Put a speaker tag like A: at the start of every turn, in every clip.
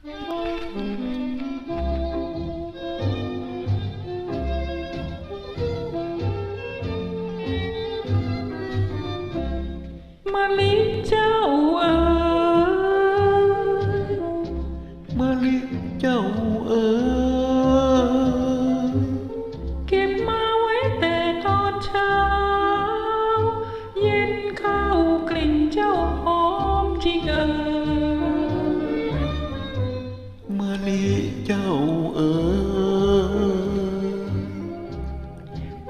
A: มะ
B: มะลิเจ้าเอ๋ย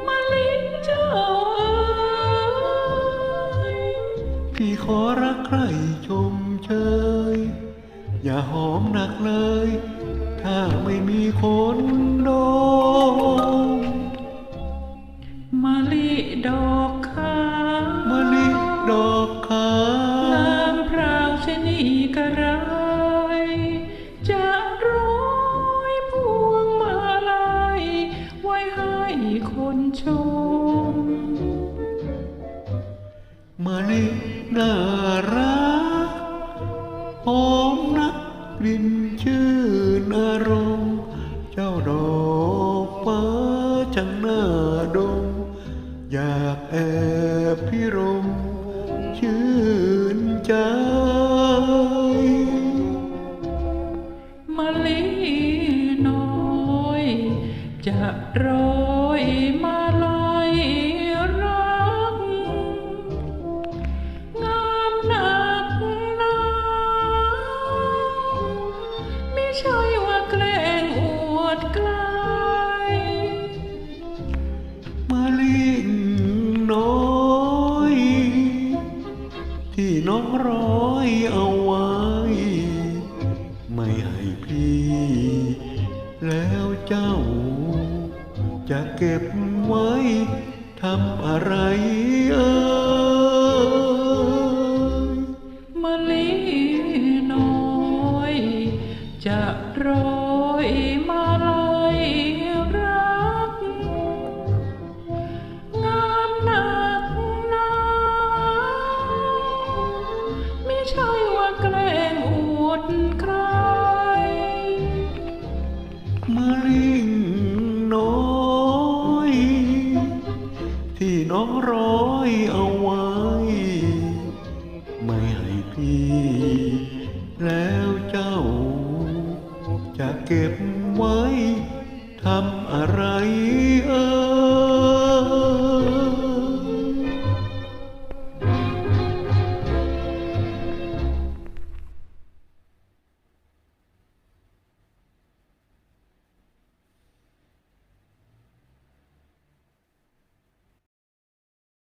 A: มะ
B: ลิเจ้าเอ๋ยพี่ขอรักใครชมเชย อย่าหอมหนักเลย ถ้าไม่มีคนดม
A: มะลิดอก คนชม
B: มะลิน่ารักหอมนักกลิ่นชื่นอารมณ์เจ้าดอกฟ้าช่างน่าดม อยากแอบพิรมชื่นใจ
A: จะร้อยมาลัยรัก งามหนักหนาไม่ใช่ว่าแกล้งอวดไกล
B: มะลิน้อย ที่น้องร้อยเอา จะเก็บไว้ทำอะไรเอ่ย
A: มะลิน้อย จะร้อยมาลัยรัก งามหนักหนาไม่ใช่ว่าแกล้งอวดใคร
B: มะลิน้อยที่ น้องร้อยเอาไว้ ไม่ให้พี่ แล้วเจ้า จะเก็บไว้ทำอะไรเอ่